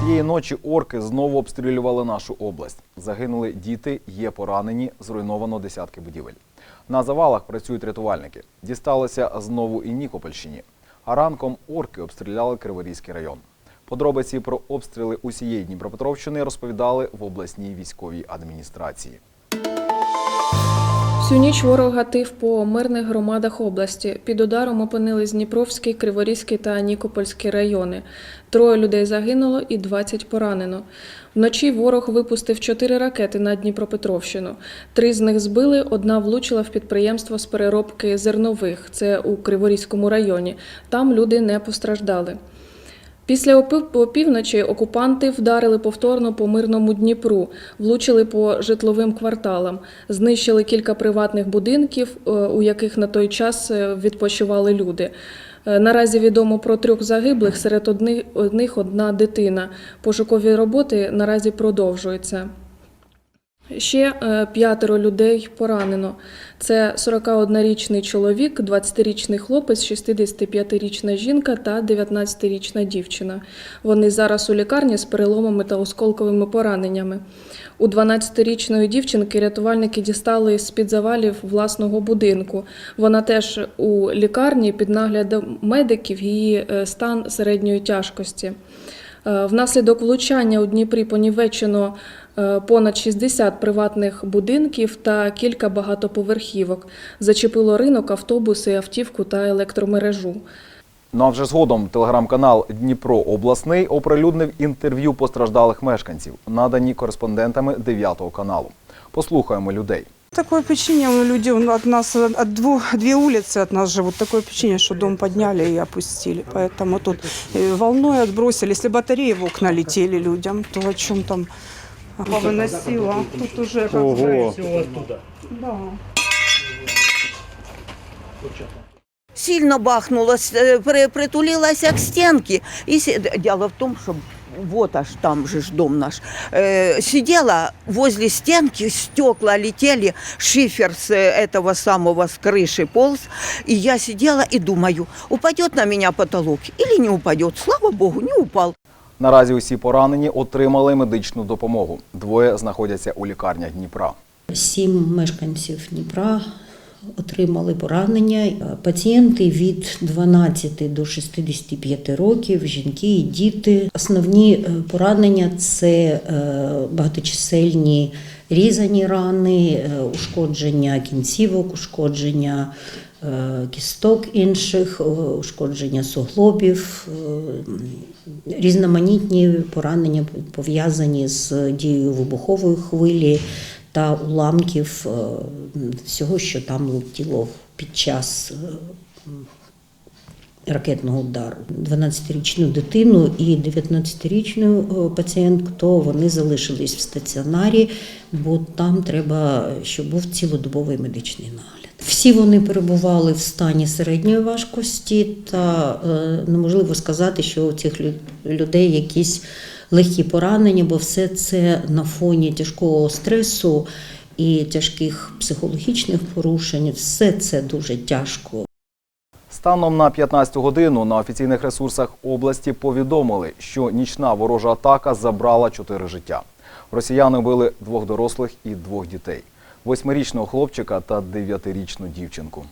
Цієї ночі орки знову обстрілювали нашу область. Загинули діти, є поранені, зруйновано десятки будівель. На завалах працюють рятувальники. Дісталося знову і Нікопольщині. А ранком орки обстріляли Криворізький район. Подробиці про обстріли усієї Дніпропетровщини розповідали в обласній військовій адміністрації. Всю ніч ворог гатив по мирних громадах області. Під ударом опинились Дніпровський, Криворізький та Нікопольський райони. Троє людей загинуло і 20 поранено. Вночі ворог випустив чотири ракети на Дніпропетровщину. Три з них збили, одна влучила в підприємство з переробки зернових. Це у Криворізькому районі. Там люди не постраждали. Після опівночі окупанти вдарили повторно по мирному Дніпру, влучили по житловим кварталам, знищили кілька приватних будинків, е, у яких на той час е, відпочивали люди. Е, Наразі відомо про трьох загиблих, серед одних одна дитина. Пошукові роботи наразі продовжуються. Ще е, п'ятеро людей поранено. Це 41-річний чоловік, 20-річний хлопець, 65-річна жінка та 19-річна дівчина. Вони зараз у лікарні з переломами та осколковими пораненнями. У 12-річної дівчинки рятувальники дістали з-під завалів власного будинку. Вона теж у лікарні під наглядом медиків, її е, стан середньої тяжкості. Е, Внаслідок влучання у Дніпрі понівечено е, понад 60 приватних будинків та кілька багатоповерхівок. Зачепило ринок, автобуси, автівку та електромережу. Ну а вже згодом телеграм-канал Дніпро обласний оприлюднив інтерв'ю постраждалих мешканців, надані кореспондентами 9 каналу. Послухаємо людей Такое впечатление, у людей ну, от нас, от двух, две улицы от нас живут, такое впечатление, что дом подняли и опустили. Поэтому тут э, волной отбросили. Если батареи в окна летели людям, то о чем там повыносило. Тут уже как бы... Да. сильно бахнуло, с- э, при- притулилася к стенке. И си- д- дело в том, что вот аж там же ж дом наш. Э, сидела возле стенки, стекла летели, шифер с э, этого самого с крыши полз. И я сидела и думаю, упадет на меня потолок или не упадет. Слава богу, не упал. Наразі усі поранені отримали медичну допомогу. Двоє знаходяться у лікарнях Дніпра. Сім мешканців Дніпра отримали поранення. Пацієнти від 12 до 65 років, жінки і діти. Основні е, поранення це е, багаточисельні різані рани, е, ушкодження кінцівок, ушкодження кісток інших, ушкодження суглобів, різноманітні поранення пов'язані з дією вибухової хвилі та уламків е, всього, що там летіло під час е, ракетного удару. 12-річну дитину і 19-річну е, пацієнтку вони залишились в стаціонарі, бо там треба, щоб був цілодобовий медичний нагляд. Всі вони перебували в стані середньої важкості, та неможливо сказати, що у цих лю- людей якісь легкі поранення, бо все це на фоні тяжкого стресу і тяжких психологічних порушень. Все це дуже тяжко. Станом на 15 годину на офіційних ресурсах області повідомили, що нічна ворожа атака забрала чотири життя. Росіяни вбили двох дорослих і двох дітей: восьмирічного хлопчика та дев'ятирічну дівчинку.